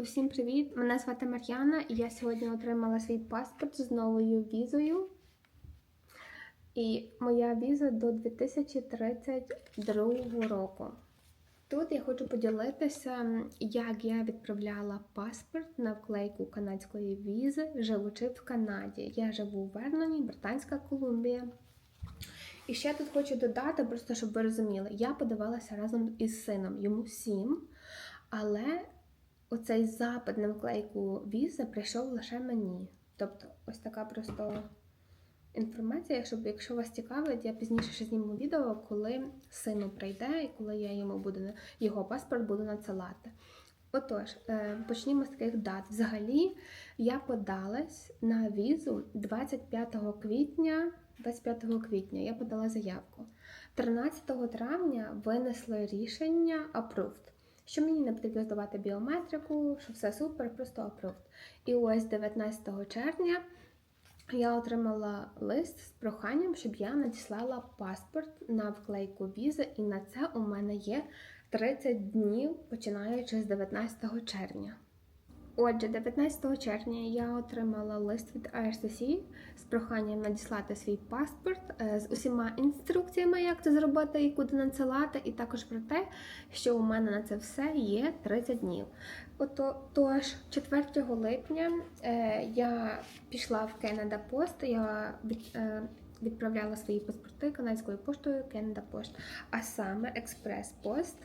Усім привіт! Мене звати Мар'яна, і я сьогодні отримала свій паспорт з новою візою. І моя віза до 2032 року. Тут я хочу поділитися, як я відправляла паспорт на вклейку канадської візи, живучи в Канаді. Я живу в Верноні, Британська Колумбія. І ще тут хочу додати, просто щоб ви розуміли, я подавалася разом із сином, йому сім, але оцей запит на вклейку візи прийшов лише мені. Тобто, ось така просто інформація, щоб якщо вас цікавить, я пізніше ще зніму відео, коли сину прийде і коли я йому буду його паспорт буду надсилати. Отож, е, почнімо з таких дат. Взагалі, я подалась на візу 25 квітня. 25 квітня я подала заявку. 13 травня винесли рішення approved, що мені не потрібно здавати біометрику, що все супер, просто approved. І ось 19 червня я отримала лист з проханням, щоб я надіслала паспорт на вклейку візи, і на це у мене є 30 днів, починаючи з 19 червня. Отже, 19 червня я отримала лист від IRCC з проханням надіслати свій паспорт е, з усіма інструкціями, як це зробити і куди надсилати, і також про те, що у мене на це все є 30 днів. Ото, тож, 4 липня е, я пішла в Canada Post, я е, відправляла свої паспорти канадською поштою Canada Post, а саме Експрес Пост.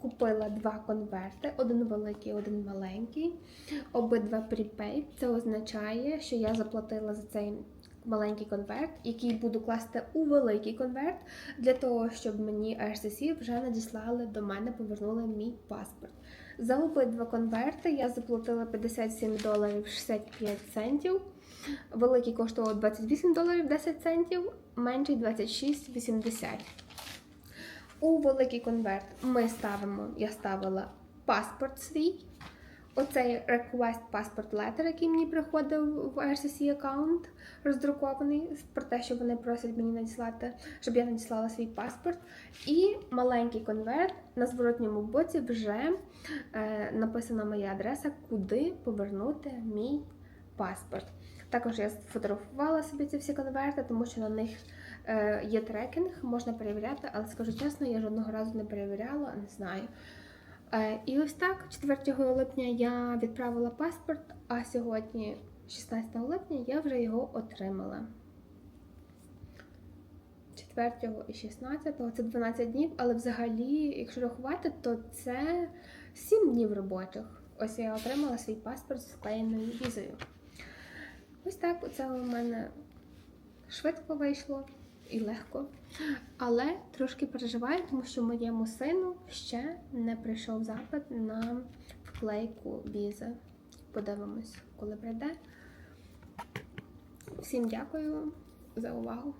Купила два конверти, один великий, один маленький. Обидва prepaid. Це означає, що я заплатила за цей маленький конверт, який буду класти у великий конверт, для того, щоб мені RCC вже надіслали до мене, повернули мій паспорт. За обидва конверти я заплатила 57 доларів 65 центів. Великий коштував 28 доларів 10 центів, менший 26,80. У великий конверт ми ставимо, я ставила паспорт свій. Оцей request passport letter, який мені приходив в RCC аккаунт, роздрукований про те, що вони просять мені надіслати, щоб я надіслала свій паспорт. І маленький конверт на зворотньому боці вже е, написана моя адреса, куди повернути мій паспорт. Також я сфотографувала собі ці всі конверти, тому що на них є трекінг, можна перевіряти, але скажу чесно, я жодного разу не перевіряла, не знаю. Е, і ось так, 4 липня я відправила паспорт, а сьогодні, 16 липня, я вже його отримала. 4 і 16 це 12 днів, але взагалі, якщо рахувати, то це 7 днів робочих. Ось я отримала свій паспорт з вклеєною візою. Ось так це у мене швидко вийшло і легко. Але трошки переживаю, тому що моєму сину ще не прийшов запит на вклейку візи. Подивимось, коли прийде. Всім дякую за увагу.